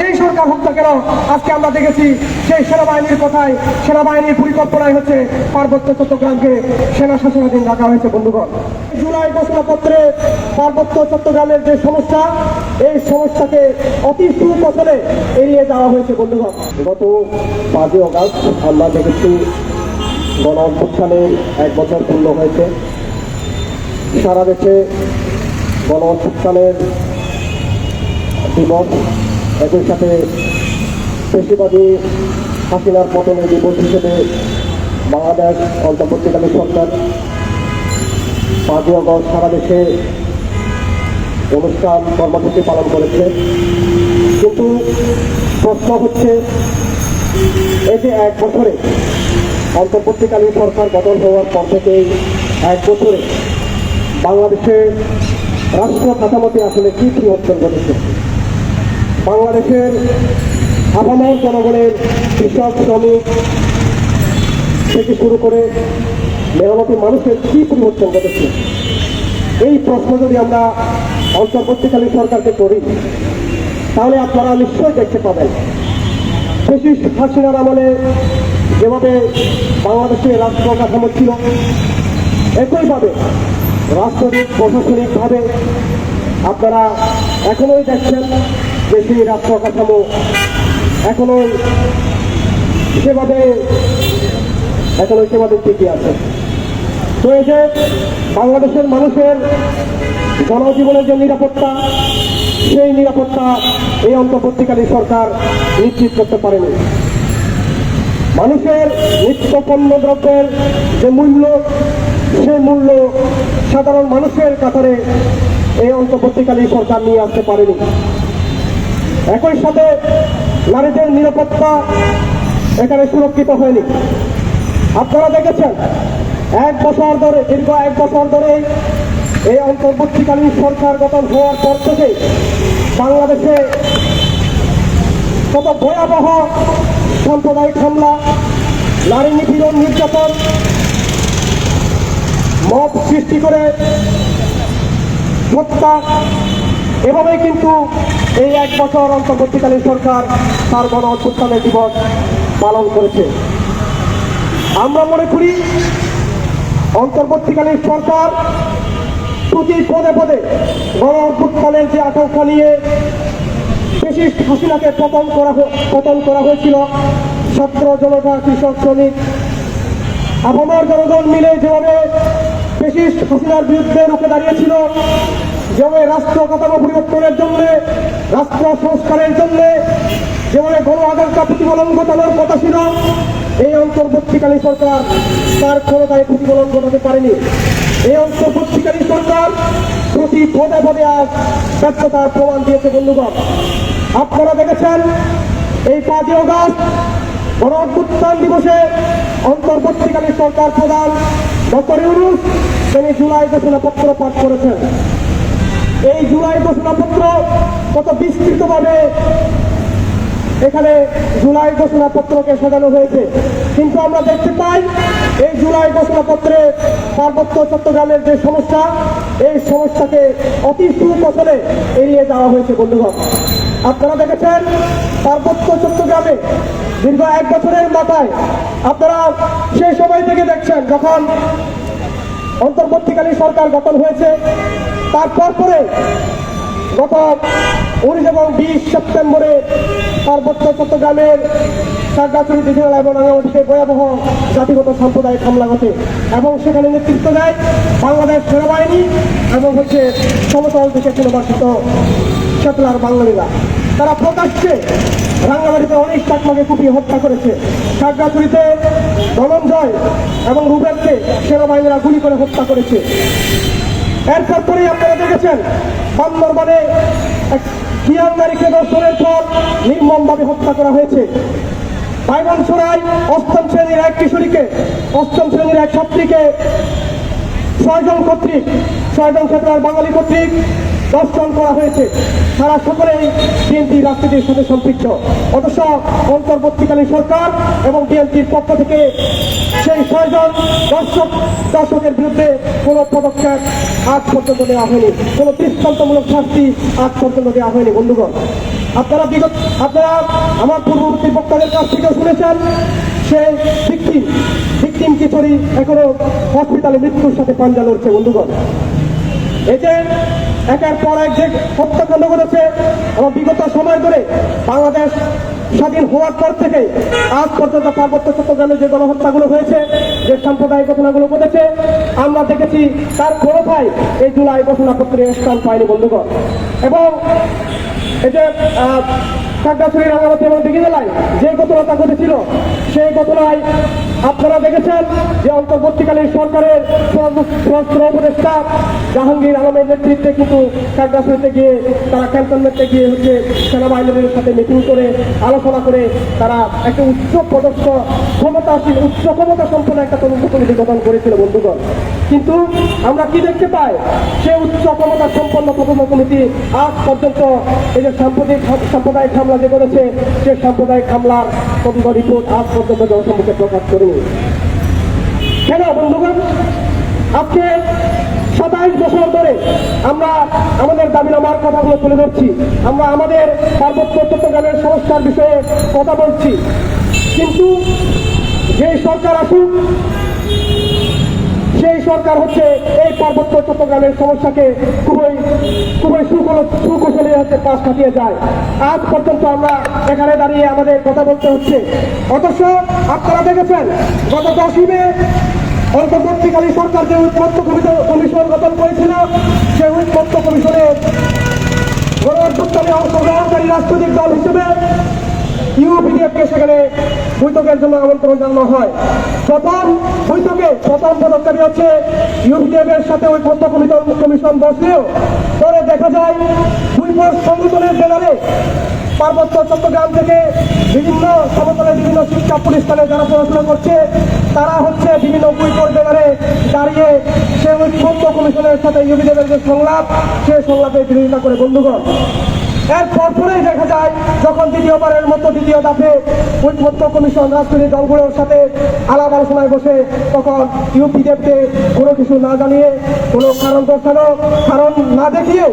যেই সরকার না কেন, আজকে আমরা দেখেছি সেই সেনাবাহিনীর কথায় সেনাবাহিনীর পরিকল্পনায় হচ্ছে পার্বত্য চট্টগ্রামকে সেনা শাসনাধীন রাখা হয়েছে, বন্ধুগণ। জুলাই ঘোষণাপত্রে পার্বত্য চট্টগ্রামের যে সমস্যা, এই সমস্যাকে অতি সুপথলে এড়িয়ে যাওয়া হয়েছে, বন্ধুগণ। গত পাঁচই অগাস্ট আমরা দেখেছি গণ অভ্যুত্থানে এক বছর পূর্ণ হয়েছে। সারা দেশে গণ অভ্যুত্থানের দিবস একই সাথে পেশিবাদী হাসিনার পতনের দিবস হিসেবে বাংলাদেশ অন্তর্বর্তীকালীন সরকার পাঁচই অগস্ট সারা দেশে অনুষ্ঠান কর্মসূচি পালন করেছে। কিন্তু প্রশ্ন হচ্ছে, এই যে এক বছরে অন্তর্বর্তীকালীন সরকার গঠন হওয়ার পর থেকেই এক বছরে বাংলাদেশের রাষ্ট্র কাঠামোতে আসলে কি পরিবর্তন ঘটেছে? বাংলাদেশের আপামর জনগণের কৃষক, শ্রমিক থেকে শুরু করে মেহনতি মানুষের কি পরিবর্তন ঘটেছে? এই প্রশ্ন যদি আমরা অন্তর্বর্তীকালীন সরকারকে করি, তাহলে আপনারা নিশ্চয়ই দেখতে পাবেন। বেশি হাসিনার আমলে যেভাবে বাংলাদেশের রাষ্ট্র কাঠামো ছিল, একইভাবে রাষ্ট্রনীতি প্রশাসনিকভাবে আপনারা এখনোই দেখছেন রাষ্ট্র কাঠামো এখনোই সেভাবে এখনোই সেভাবে টিকে আছে। তো যে বাংলাদেশের মানুষের জনজীবনের যে নিরাপত্তা, সেই নিরাপত্তা এই অন্তর্বর্তীকালীন সরকার নিশ্চিত করতে পারেনি। মানুষের নিত্য দ্রব্যের যে মূল্য, সেই মূল্য সাধারণ মানুষের কাতারে এই অন্তর্বর্তীকালীন সরকার নিয়ে আসতে পারেনি। একই সাথে নারীদের নিরাপত্তা এখানে সুরক্ষিত হয়নি। আপনারা দেখেছেন, এক বছর ধরে, দীর্ঘ এক বছর ধরে এই অন্তর্বর্তীকালীন সরকার গঠন হওয়ার পর থেকে বাংলাদেশে কত ভয়াবহ সাম্প্রদায়িক হামলা, নারী নিপীড়ন, নির্যাতন মত সৃষ্টি করে হত্যা এভাবে কিন্তু এই এক বছর অন্তর্বর্তীকালীন সরকার তার গণ অভ্যুত্থানের দিবস পালন করেছে। আমরা মনে করি, অন্তর্বর্তীকালীন সরকার প্রতি পদে পদে গণ অভ্যুত্থানের যে আকাঙ্ক্ষা নিয়ে বেশি হাসিনাকে পতন করা পতন করা হয়েছিল, ছাত্র জনতা, কৃষক, শ্রমিক, আপামর জনগণ মিলে যেভাবে হাসিনার বিরুদ্ধে রুখে দাঁড়িয়েছিল। যেভাবে রাষ্ট্র কাঠামো পরিবর্তনের জন্য, রাষ্ট্র সংস্কারের জন্য, যেভাবে গণ আকাঙ্ক্ষা প্রতিফলন ঘটানোর কথা ছিল, এই অন্তর্বর্তীকালীন সরকার তার ক্ষমতায় প্রতিফলন ঘটাতে পারেনি। এই অন্তর্বর্তীকালীন সরকার প্রতি পদে পদে আজ ব্যর্থতার প্রমাণ দিয়েছে বন্ধুগণ। আপনারা দেখেছেন, এই পাঁচই অগাস্ট গণ অভ্যুত্থান দিবসে অন্তর্বর্তীকালীন সরকার প্রধান ডক্টর ইউনুস তিনি জুলাই ঘোষণাপত্র পাঠ করেছেন। এই জুলাই ঘোষণাপত্র কত বিস্তৃতভাবে এখানে জুলাই ঘোষণাপত্রকে সাজানো হয়েছে। কিন্তু আমরা দেখতে পাই, এই জুলাই ঘোষণাপত্রে পার্বত্য চট্টগ্রামের যে সমস্যা, এই সমস্যাকে অতি সুপথলে এড়িয়ে যাওয়া হয়েছে বন্ধুগণ। আপনারা দেখেছেন, পার্বত্য চট্টগ্রামে দীর্ঘ এক বছরের মাথায় আপনারা সেই সময় থেকে দেখছেন যখন অন্তর্বর্তীকালীন সরকার গঠন হয়েছে, তারপর পরে গত উনিশ এবং বিশ সেপ্টেম্বরে পার্বত্য চট্টগ্রামের সারগাছড়ি ডিভিশনাল এবং রাঙ্গামাটিতে ভয়াবহ জাতিগত সাম্প্রদায়িক হামলা ঘটে এবং সেখানে নেতৃত্ব দেয় বাংলাদেশ সেনাবাহিনী এবং হচ্ছে সমতল থেকে পুনর্বাসিত সেতলার বাঙালিরা। তারা প্রকাশ্যে রাঙ্গামাটিতে অনেক চাকমাকে কুপিয়ে হত্যা করেছে। সারগাছড়িতে ধনঞ্জয় এবং রুবেলকে সেনাবাহিনীরা গুলি করে হত্যা করেছে। এরপর পরেই আপনারা দেখেছেন, বান্দরবানে এক কিয়ান নারীকে দর্শনের পর নির্মমভাবে হত্যা করা হয়েছে। বাইবনছড়ায় অষ্টম শ্রেণির এক কিশোরীকে, অষ্টম শ্রেণির এক ছাত্রীকে, ছয়জন কর্তৃক, ছয়জন ক্ষেত্রার বাঙালি কর্তৃক দর্শন করা হয়েছে। তারা সকলেই বিএনপি রাজনীতির সাথে সম্পৃক্ত। অথচ অন্তর্বর্তীকালীন সরকার এবং বিএনপির পক্ষ থেকে সেই ছয়জন দর্শক দর্শকের বিরুদ্ধে কোনো পদক্ষেপ আজ পর্যন্ত দেওয়া হয়নি। কোনো দৃষ্টান্তমূলক শাস্তি আজ পর্যন্ত দেওয়া হয়নি, বন্ধুগণ। আপনারা বিগত আপনারা আমার পূর্ববর্তী বক্তাদের কাছ থেকে শুনেছেন সে ভিকটিম ভিকটিম কিশোরী এখনও হসপিটালে মৃত্যুর সাথে পাঞ্জা লড়ছে, বন্ধুগণ। এই যে একের পর এক যে হত্যাকাণ্ড করেছে এবং বিগত সময় ধরে বাংলাদেশ স্বাধীন হওয়ার পর থেকে আজ পর্যন্ত পার্বত্য চট্টগ্রামে যে গণহত্যাগুলো হয়েছে, যে সাম্প্রদায়িক ঘটনাগুলো ঘটেছে, আমরা দেখেছি তার কোনোটাই এই জুলাই ঘোষণাপত্রে স্থান পায়নি বন্ধুগণ। এবং এই যে খাগড়াছড়ি রাঙামাটি এবং দিঘি জেলায় যে ঘটনাটা ঘটেছিল সেই ঘটনায় আপনারা দেখেছেন যে অন্তর্বর্তীকালীন সরকারের স্বরাষ্ট্র উপদেষ্টা জাহাঙ্গীর আলমের নেতৃত্বে কিন্তু খাগড়াছড়িতে গিয়ে, তারা ক্যান্টনমেন্টে গিয়ে হচ্ছে সেনাবাহিনীর সাথে মিটিং করে, আলোচনা করে তারা একটা উচ্চ পদস্থ, ক্ষমতাশীল, উচ্চ ক্ষমতা সম্পন্ন একটা তদন্ত কমিটি গঠন করেছিল, বন্ধুগণ। কিন্তু আমরা কি দেখতে পাই? সে উচ্চ ক্ষমতা সম্পন্ন তদন্ত কমিটি আজ পর্যন্ত এই যে সাম্প্রতিক সাম্প্রদায়িক হামলা যে করেছে সে সাম্প্রদায়িক হামলার তদন্ত রিপোর্ট আজ পর্যন্ত জনসম্মুখে প্রকাশ করেনি। কেন বন্ধুগণ? আজকে সাতাইশ বছর ধরে আমরা আমাদের দাবিনামার কথাগুলো তুলে ধরছি। আমরা আমাদের পার্বত্য চট্টগ্রামের সমস্যার বিষয়ে কথা বলছি। কিন্তু যে সরকার আসুক সেই সরকার হচ্ছে এই পার্বত্য চট্টগ্রামের সমস্যাকে খুবই খুবই সুকল- সুকুশলী হচ্ছে পাশ কাটিয়ে যায়। আজ পর্যন্ত আমরা এখানে দাঁড়িয়ে আমাদের কথা বলতে হচ্ছে। অথচ আপনারা দেখেছেন, গত দশই মে অন্তর্বর্তীকালীন সরকার যে কমিটি- কমিশন গঠন করেছিল, সেই উৎপত্ত কমিশনে গণঅভ্যুত্থানে অংশগ্রহণকারী রাজনৈতিক দল হিসেবে ইউপিডিএফকে সেখানে বৈঠকের জন্য আমন্ত্রণ জানানো হয়। প্রথম বৈঠকে প্রথম পদক্ষেপই হচ্ছে ইউপিডিএফ এর সাথে ওই পদ্ম কমিশন কমিশন বসলেও পরে দেখা যায় পর সংগঠনের ব্যানারে পার্বত্য চট্টগ্রাম থেকে বিভিন্ন সমতলের বিভিন্ন শিক্ষা প্রতিষ্ঠানে যারা পড়াশোনা করছে, তারা হচ্ছে বিভিন্ন বইপর ব্যানারে দাঁড়িয়ে সে পদ্ম কমিশনের সাথে ইউপিডিএফের যে সংলাপ, সে সংলাপে বিরোধিতা করে বন্ধুগণ। এর পরপরেই দেখা যায়, যখন দ্বিতীয়বারের মতো দ্বিতীয় ধাপে ঐক্যমত্য কমিশন রাজনৈতিক দলগুলোর সাথে আলাপ আলোচনায় বসে, তখন ইউপিদেবকে কোনো কিছু না জানিয়ে, কোনো কারণ দর্শানো, কারণ না দেখিয়ে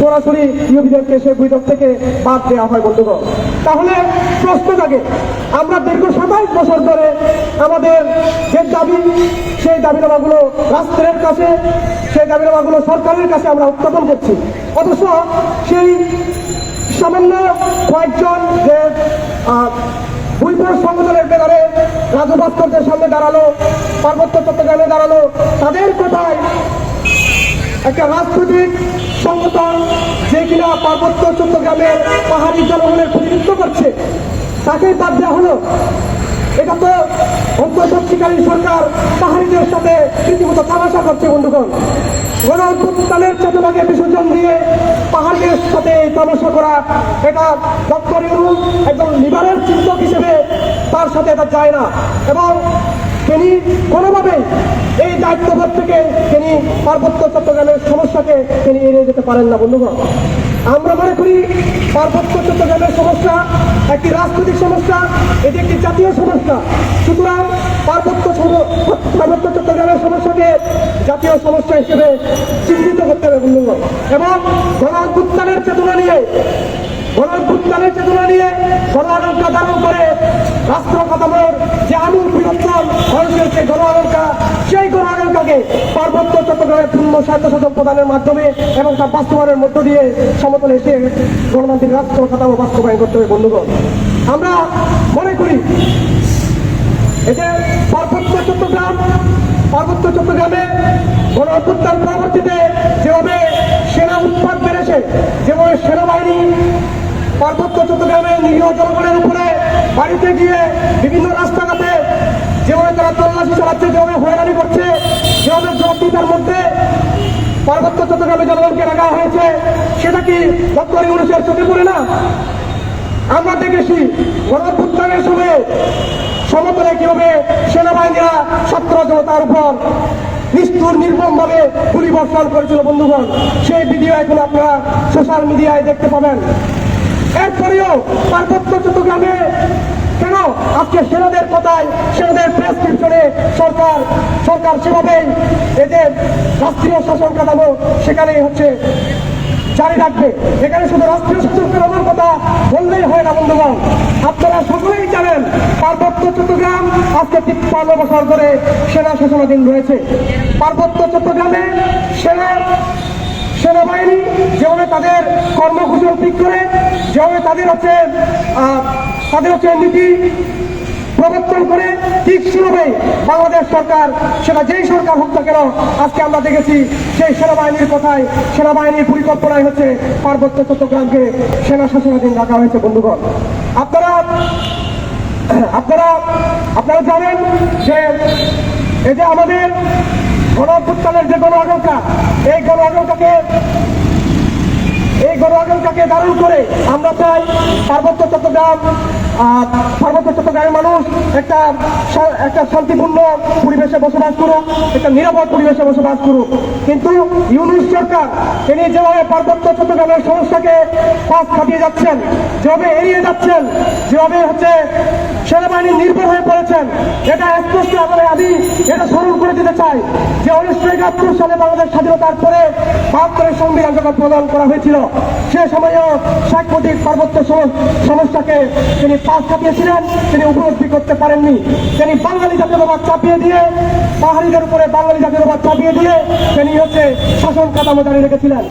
সরাসরি ইউপিদেবকে সেই বৈঠক থেকে বাদ দেওয়া হয়, বন্ধুগণ। তাহলে প্রশ্ন থাকে আমরা দীর্ঘ সাতাইশ বছর ধরে আমাদের যে দাবি সেই দাবি দাবিনামাগুলো রাষ্ট্রের কাছে, সেই দাবি দাবিনামাগুলো সরকারের কাছে আমরা উত্থাপন করছি। অথচ সেই সামান্য কয়েকজন যে বৈপুর সংগঠনের ব্যাপারে রাজু ভাস্কর্যের সামনে দাঁড়াল, পার্বত্য চট্টগ্রামে দাঁড়াল, তাদের কথায় একটা রাজনৈতিক সংগঠন যে কিনা পার্বত্য চট্টগ্রামের পাহাড়ি জনগণের প্রতিনিধিত্ব করছে, তাকেই বাদ দেওয়া হলো। এটা তো অন্তর্বর্তীকালীন সরকার পাহাড়িদের সাথে রীতিমতো তামাশা করছে, বন্ধুগণ। গণ অভ্যুত্থানের চেতনাকে বিসর্জন দিয়ে পাহাড়িদের সাথে তামাশা করা, এটা ডক্টর ইউনুস একজন লিবারেল চিন্তক হিসেবে তার সাথে এটা যায় না। এবং তিনি কোনোভাবেই এই দায়িত্ববোধ থেকে তিনি পার্বত্য চট্টগ্রামের সমস্যাকে তিনি এড়িয়ে যেতে পারেন না, বন্ধুগণ। আমরা মনে করি পার্বত্য চট্টগ্রামের সমস্যা একটি রাজনৈতিক সমস্যা, এটি একটি জাতীয় সমস্যা। সুতরাং পার্বত্য পার্বত্য চট্টগ্রামের সমস্যাকে জাতীয় সমস্যা হিসেবে চিহ্নিত করতে হবে এবং গণ অভ্যুত্থানের চেতনা নিয়ে, গণ অভ্যুত্থানের চেতনা নিয়ে গণ আকাঙ্ক্ষা ধারণ করে রাষ্ট্র কাঠামোর যে আমূল বৃহত্তম মানুষের যে গণ সেই গণ পার্বত্য চট্টগ্রামের পূর্ণ স্বায়ত্তশাসন প্রদানের মাধ্যমে এবং তার বাস্তবায়নের মধ্য দিয়ে সমতলে এসে গণতান্ত্রিক রাষ্ট্র কাঠামো বাস্তবায়ন করতে হবে, বন্ধুগণ। আমরা মনে করি যে পার্বত্য চট্টগ্রাম, পার্বত্য চট্টগ্রামে গণ অভ্যুত্থান পরবর্তীতে যেভাবে সেনা উৎপাদ বেড়েছে, যেভাবে সেনাবাহিনী পার্বত্য চট্টগ্রামে নিরীহ জনগণের উপরে বাড়িতে গিয়ে বিভিন্ন রাস্তাঘাটে যেভাবে তারা তল্লাশি চালাচ্ছে, যেভাবে হয়রানি করছে যেভাবে জবাবদিহিতার মধ্যে পার্বত্য চট্টগ্রামে জনগণকে রাখা হয়েছে, সেটা কি ডক্টর ইউনুসের চোখে পড়ে না? আমরা দেখেছি গণঅভ্যুত্থানের সময় সমতলে কীভাবে সেনাবাহিনীরা ছাত্র জনতার উপর নিষ্ঠুর, নির্মমভাবে গুলি বর্ষণ করেছিল বন্ধুগণ। সেই ভিডিও এখন আপনারা সোশ্যাল মিডিয়ায় দেখতে পাবেন। এরপরেও পার্বত্য চট্টগ্রামে কেন? আজকে সেনাদের কথায়, সেনাদের প্রেসক্রিপশনে সরকার সরকার সেভাবেই এদের রাষ্ট্রীয় শাসন কাঠামো, সেখানেই হচ্ছে জারি রাখবে। এখানে শুধু রাষ্ট্রীয় শাসকের অমর কথা বললেই হয় না, বন্ধুগণ। আপনারা সকলেই জানেন, পার্বত্য চট্টগ্রাম আজকে তিপ্পান্ন বছর ধরে সেনা শাসনাধীন রয়েছে। পার্বত্য চট্টগ্রামে সেনা, সেনাবাহিনী যেভাবে তাদের কর্মকুশল ঠিক করে যেভাবে তাদের হচ্ছে তাদের হচ্ছে নীতি প্রবর্তন করে ঠিক সেভাবে বাংলাদেশ সরকার সেটা যেই সরকার হোক না কেন, আজকে আমরা দেখেছি সেই সেনাবাহিনীর কথায় সেনাবাহিনীর পরিকল্পনায় হচ্ছে পার্বত্য চট্টগ্রামকে সেনা শাসনাধীন রাখা হয়েছে, বন্ধুগণ। আপনারা আপনারা আপনারা জানেন যে এই যে আমাদের গণ যে গণ আকাঙ্ক্ষা এই গণ আকাঙ্ক্ষাকে গণ আকাঙ্ক্ষাকে দারুণ করে আমরা চাই পার্বত্য চট্টগ্রাম আহ, পার্বত্য চট্টগ্রামের মানুষ একটা একটা শান্তিপূর্ণ পরিবেশে বসবাস করুক একটা নিরাপদ পরিবেশে বসবাস করুক। কিন্তু ইউনুস সরকার তিনি যেভাবে পার্বত্য চট্টগ্রামের সমস্যাকে পাশ কাটিয়ে যাচ্ছেন যেভাবে এড়িয়ে যাচ্ছেন যেভাবে হচ্ছে সেনাবাহিনী নির্ভর হয়ে পড়েছেন এটা স্পষ্ট আকারে আমি এটা স্মরণ করে দিতে চাই যে উনিশশো একাত্তর সালে বাংলাদেশ স্বাধীনতার পরে বাহাত্তরের সংবিধান যখন প্রদান করা হয়েছিল সে সময়েও মুজিব পার্বত্য সমস্যাকে তিনি পাশ কাটিয়েছিলেন তিনি উপলব্ধি করতে পারেননি। তিনি বাঙালি জাতীয়তাবাদ চাপিয়ে দিয়ে, পাহাড়িদের উপরে বাঙালি জাতীয়তাবাদ চাপিয়ে দিয়ে তিনি হচ্ছে শাসন কাঠামো জারি রেখেছিলেন।